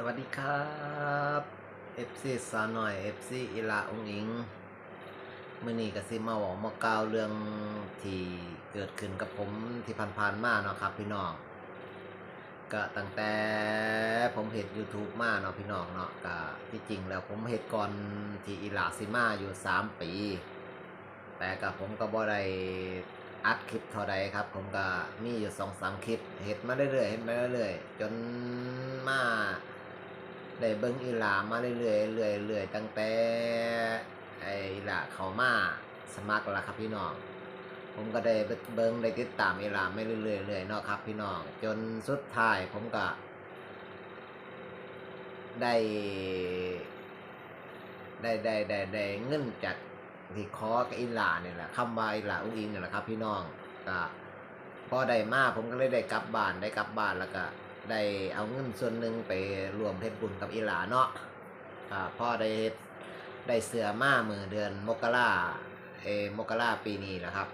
สวัสดีครับ FC สาวหน่อย FC อิลาองอิงมื่อนี้ก็สิมาบอกมาเกล่าวเรื่องที่เกิดขึ้นกับผมที่ผ่านๆมาเนาะครับ พี่น้องก็ตั้งแต่ผมเห็น YouTube มาเนาะพี่น้องเนาะก็ที่จริงแล้วผมเห็นก่อนที่อิลาซิมาอยู่ 3 ปี แต่กับผมก็บ่ได้อัดคลิปเท่าใดครับ ผมก็มีอยู่สองสามคลิปเห็ดมาเรื่อยๆเห็ดมาเรื่อยๆ จนมา ได้เบิ้งอีหลามาเรื่อยๆเรื่อยๆเรื่อยตั้งแต่ไอ้อีหลาเขามาสมัครแล้วครับพี่น้อง ผมก็ได้เบิ้งได้ติดตามอีหลาไม่เรื่อยๆเรื่อยๆเนาะครับ พี่น้อง จนสุดท้ายผมก็ ได้ได้ได้ได้ได้เงินจากที่คอกับอิหลาเนี่ยแหละคำว่าอิหลาอุ้งอิงเนี่ยแหละครับ พี่น้องก็พอได้มาผมก็เลยได้กลับบ้านได้กลับบ้านแล้วก็ ได้เอาเงินส่วนหนึ่งไปรวมเพชรบุญกับอิหลาเนาะอ่าพอได้ได้เสือมาเมื่อเดือนมกราเอมกราปีนี้นะครับ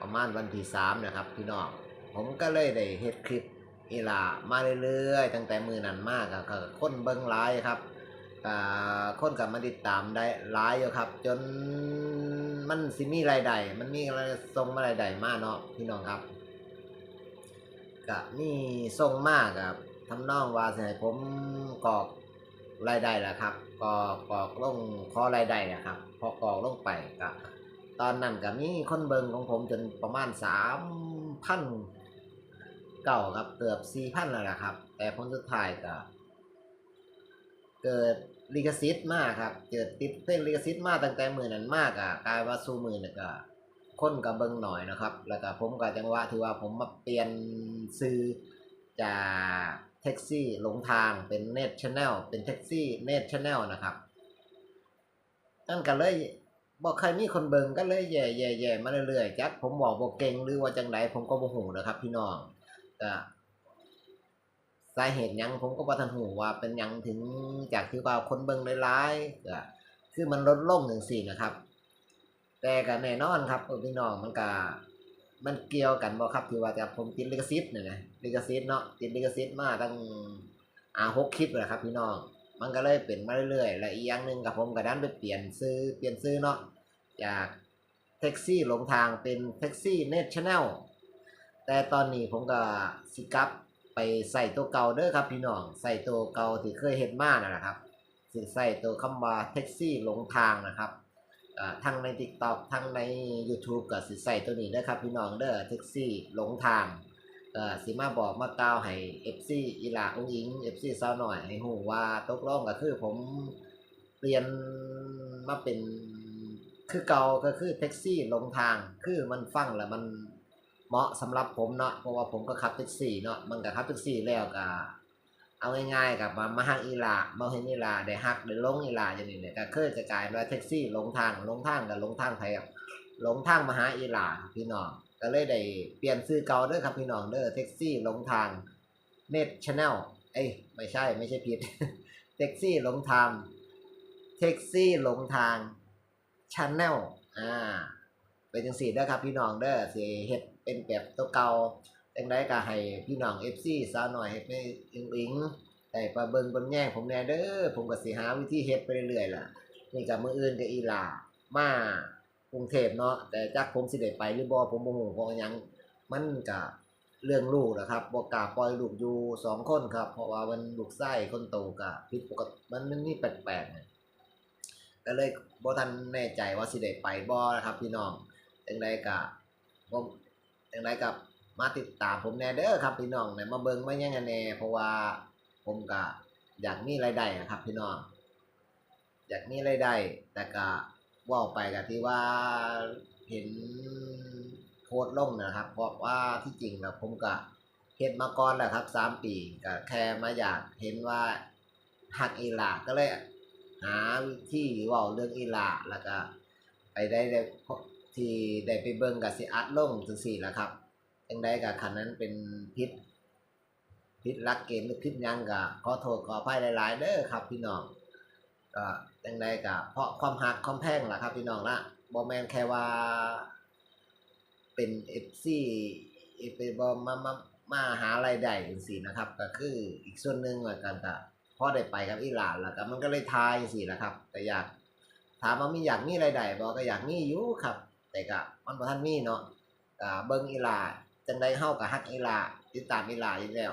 ประมาณวันที่สามนะครับ พี่น้องผมก็เลยได้เฮ็ดคลิปอีหลามาเรื่อยๆ ตั้งแต่มือนั้นมากก็คนเบิ้งหลายครับก็คนกับมาติดตามได้หลายอยู่ครับ จนมันสิมีรายได้มันมีอะไรส่งมารายได้มากเนาะพี่น้องครับ ก็มีส่งมากครับทำนองว่าสิให้ผมกรอกรายได้ละครับกรอกกรอกลงขอรายได้นะครับ พอกรอกลงไปก็ตอนนั้นก็มีคนเบิงของผมจนประมาณสามพันเก่าครับเกือบสี่พันแล้วนะครับ แต่ผลสุดท้ายก็เกิดลิขสิทธิ์มากครับ เกิดติดเต้นลิขสิทธิ์มากตั้งแต่มือนั้นมากอะกลายว่าสู้มือเนี่ยก็ คนกับเบิงหน่อยนะครับ แล้วก็ผมก็จังหวะที่ว่าผมมาเปลี่ยนซื้อจากแท็กซี่หลงทางเป็นเน็ตชาแนลเป็นแท็กซี่เน็ตชาแนลนะครับนั่นก็เลยบอกใครมีคนเบิงก็เลยแย่แย่แย่มาเรื่อยๆจักผมบอกบอกเก่งหรือว่าจังไดผมก็บ่หูนะครับ พี่น้องก็สาเหตุยังผมก็บ่ทันหูว่าเป็นยังถึงจากที่ว่าคนเบิงหลายๆก็คือมันลดลงจังซี่นะครับ แต่ก็แน่นอนครับพี่น้องมันก็มันเกี่ยวกันบ่ครับที่ว่าจะผมติดลิขสิทธิ์เนี่ยนะลิขสิทธิ์เนาะติดลิขสิทธิ์มาตั้งอ่าหกคลิปเลยครับ พี่น้องมันก็เลยเป็นมาเรื่อยๆและอีกอย่างหนึ่งกับผมก็ดันไปเปลี่ยนซื้อเปลี่ยนซื้อเนาะจากแท็กซี่หลงทางเป็นแท็กซี่เน็ตชาแนลแต่ตอนนี้ผมก็สิกับไปใส่ตัวเก่าเด้อครับพี่น้องใส่ตัวเก่าที่เคยเห็นมานั่นะครับสิใส่ตัวคำว่าแท็กซี่หลงทางนะครับ ทั้งใน TikTok ทั้งใน YouTube ก็สิใส่ตัวนี้เด้ครับ พี่น้องเด้อแท็กซี่หลงทางเอ่อสิมาบอกมากล่าวให้ FC อีหลาองอิง FC สาวหน่อยให้ฮู้ว่าตกลงก็คือผมเปลี่ยนมาเป็นคือเก่าก็คือแท็กซี่หลงทาง คือมันฟังแล้วมันเหมาะสำหรับผมเนาะเพราะว่าผมก็ขับแท็กซี่เนาะมันก็ขับแท็กซี่แล้วก็ เอาง่ายๆกับมามาฮักอีลามาเห็นอีลาได้ฮักได้ลงอีลาอย่างนี้เนี่ยก็เคยจะกลายเป็นว่าแท็กซี่ลงทางลงทางกับลงทางไทยครับลงทางมาหาอีลาพี่น้องก็เลยได้เปลี่ยนซื้อเก่าเด้อครับพี่น้องเด้อแท็กซี่ลงทางเน็ตชาแนลเอ้ยไม่ใช่ไม่ใช่ผิดแท็กซี่ลงทางแท็กซี่ลงทางชาแนลอ่าเป็นจังซี่เด้อครับพี่น้องเด้อสิเฮ็ดเป็นแบบตัวเก่า จังไดก็ให้พี่น้อง FC สาวหน่อยเฮ็ดให้อิงอิงได้ไปเบิงเบิ่งแย่งผมแน่เด้อผมก็สิหาวิธีเฮ็ดไปเรื่อยๆล่ะ นี่ก็มื้ออื่นก็อีหลามากรุงเทพเนาะแต่จักผมสิได้ไปหรือบ่ผมบ่ฮู้เพราะหยังมันก็เรื่องลูกนะครับบ่กล้าปล่อยลูกอยู่สองคนครับ เพราะว่ามันลูกชายคนโตก็ผิดปกติมันมันมีแปลกๆนะก็เลยบ่ทันแน่ใจว่าสิได้ไปบ่นะครับ พี่น้องจังไดก็ผมจังไดก็ มาติดตามผมแน่เด้อครับพี่น้องเนี่ยมาเบิ่งมาแย่งกันแน่เพราะว่าผมก็อยากมีรายได้นะครับ พี่น้องอยากมีรายได้แต่ก็ว่าไปกับที่ว่าเห็นโพสต์ลงนะครับบอกว่าที่จริงแล้วผมก็เฮ็ดมาก่อนแหละครับสามปีก็แค่มาอยากเห็นว่าหักอีหลาก็เลยหาวิธีเว่าเรื่องอีหลาแล้วก็ไปได้ที่ได้ไปเบิ่งกับสิอัดลงจังซี่แหละครับ จังไดกับคันนั้นเป็นพิษพิษรักเกณฑ์หรือพิษยังก็ขอโทษขออภัยหลาย ๆ เด้อครับพี่น้องก็จังไดก็เพราะความหักความแพงล่ะครับพี่น้องละบ่แมนแค่ว่า เป็น FC เอไปบ่มามามาหารายได้จังซี่นะครับ ก็คืออีกส่วนหนึ่งเหมือนกันก็พอได้ไปกับอีหลานแล้วก็มันก็เลยทายสินะครับก็อยากถามว่ามีอยากมีรายได้บ่ก็อยากมีอยู่ครับ แต่ก็มันบ่ทันมีเนาะเบิ่งอีหลา จังไดเฮาก็ฮักอีหลาติดตามอีหลาอยู่แล้ว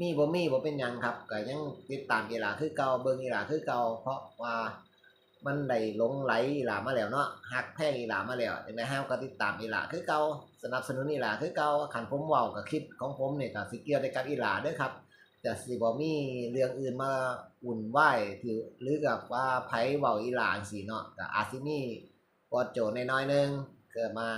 มีบ่มีบ่เป็นหยังครับก็ยังติดตามอีหลาคือเก่าเบิ่งอีหลาคือเก่าเพราะว่ามันได้หลงไหลอีหลามาแล้วเนาะฮักแพงอีหลามาแล้วจังได๋เฮาก็ติดตามอีหลาคือเก่าสนับสนุนอีหลาคือเก่าคันผมเว้าก็คิดของผมเนี่ยก็สิเกี่ยวกับอีหลาด้อครับแต่สิบ่มีเรื่องอื่นมาวุ่นวายที่หรือกับว่าไผเว้าอีหลาจังซี่เนาะก็อาจสิมีบอดโจน้อยๆนึง เกิดมา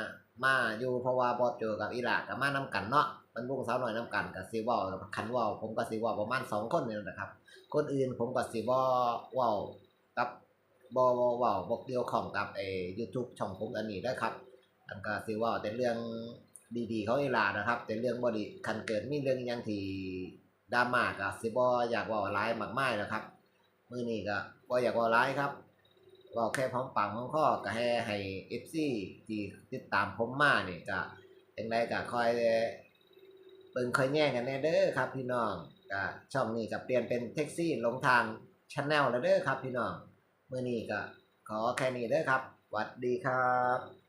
มาอยู่เพราะว่าบอดโจกับอีหลาก็มานํกันเนาะมันวงสาวหน้อยนํกันก็สิเว้าคันว้าผมก็สิเว้าประมาณ2คนนี่แหละครับ คนอื่นผมก็สิบ่เว้ากับบ่บ่เว้าบ่เกี่ยวของกับไอ้ YouTube ช่องผมอันนี้เด้ครับอันก็สิเว้าแต่เรื่องดีๆเของอีหลานะครับ แต่เรื่องบ่ดีคันเกิดมีเรื่องยังที่ดราม่าก็สิบ่อลอยากว้าหลายมากมายนะครับ มือนี้ก็บ่อยากว้าหลายครับ ว้าแค่พร้อมปังพร้อมข้อก็ให้ให้ FC ที่ติดตามผมมาเนี่ยก็จังไรก็คอยเปิงคอยแย่งกันแน่เด้อครับ พี่น้องก็ช่องนี้ก็เปลี่ยนเป็นแท็กซี่ลงทางชแนลแล้วเด้อครับ พี่น้องเมื่อนี้ก็ขอแค่นี้เด้อครับสวัสดีครับ